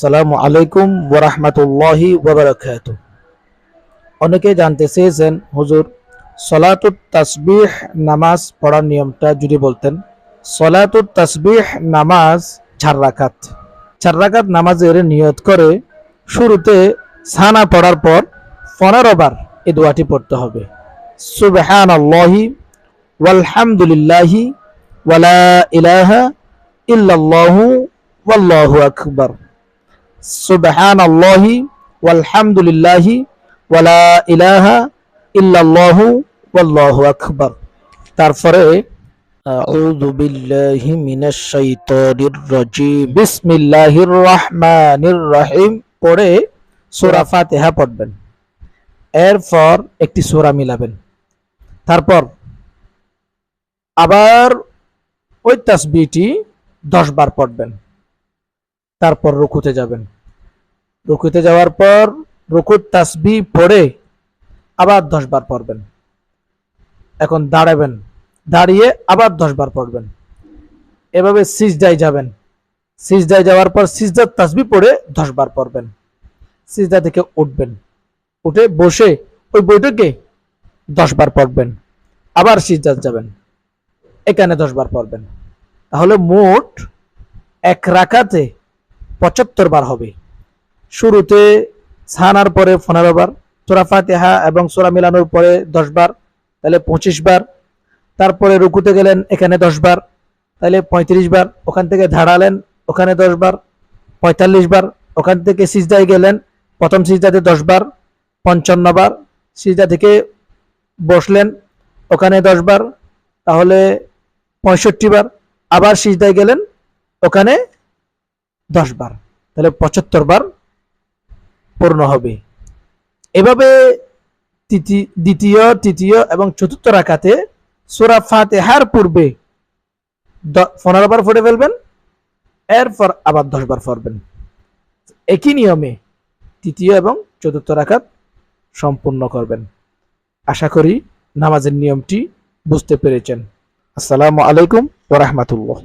আসসালামু আলাইকুম ওরahmatullahi ওবরাকাত অনেকে জানতে চেয়েছেন, হুজুর, সলাতুত তাসবিহ নামাজ পড়ার নিয়মটা যদি বলতেন। সলাতুত তাসবিহ নামাজ চার রাকাত। নামাজের নিয়ত করে শুরুতে সানা পড়ার পর পনেরো বার এই দোয়াটি পড়তে হবে। সুবহানাল্লাহি ওয়ালহামদুলিল্লাহি ওয়ালা ইলাহা ইল্লাল্লাহু ওয়াল্লাহু আকবার সুবহানাল্লাহি ওয়ালহামদুলিল্লাহি ওয়ালা ইলাহা ইল্লাল্লাহু ওয়াল্লাহু আকবার। তারপরে, আউযু বিল্লাহি মিনাশ শাইতানির রাজিম। বিসমিল্লাহির রহমানির রহিম। পড়ে সূরা ফাতিহা পড়বেন। এরপর একটি সূরা মিলাবেন। তারপর আবার ওই তাসবিহটি দশ বার পড়বেন। তারপর রুকুতে যাবেন। রুকুতে যাওয়ার পর রুকুত তাসবি পড়ে আবার দশ বার পড়বেন। এখন দাঁড়াবেন, দাঁড়িয়ে আবার দশ বার পড়বেন। এভাবে সিজদায় যাবেন। সিজদায় যাওয়ার পর সিজদার তাসবি পড়ে দশ বার পড়বেন। সিজদা থেকে উঠবেন। উঠে বসে ওই বইটাকে দশ বার পড়বেন। আবার সিজদাত যাবেন। এখানে দশ বার পড়বেন। তাহলে মোট এক রাকাতে পঁচাত্তর বার হবে। শুরুতে ছানার পরে পনেরো বার, সোরা ফাতেহা এবং সোরা মিলানোর পরে দশ বার, তাহলে পঁচিশ বার। তারপরে রুকুতে গেলেন, এখানে দশ বার, তাহলে পঁয়ত্রিশ বার। ওখান থেকে ধাড়ালেন ওখানে দশ বার, পঁয়তাল্লিশ বার। ওখান থেকে সিজদায় গেলেন, প্রথম সিজদাতে দশ বার, পঞ্চান্ন বার। সিজদা থেকে বসলেন, ওখানে দশ বার, তাহলে পঁয়ষট্টি বার। আবার সিজদায় গেলেন, ওখানে দশ বার, তাহলে পঁচাত্তর বার পূর্ণ হবে। এভাবে দ্বিতীয়, তৃতীয় এবং চতুর্থ রাখাতে সোরা ফাতেহার পূর্বে পনেরো বার পড়ে ফেলবেন, এরপর আবার দশ বার পড়বেন। একই নিয়মে তৃতীয় এবং চতুর্থ রাখাত সম্পূর্ণ করবেন। আশা করি নামাজের নিয়মটি বুঝতে পেরেছেন। আসসালামু আলাইকুম ওরহমতুল্লাহ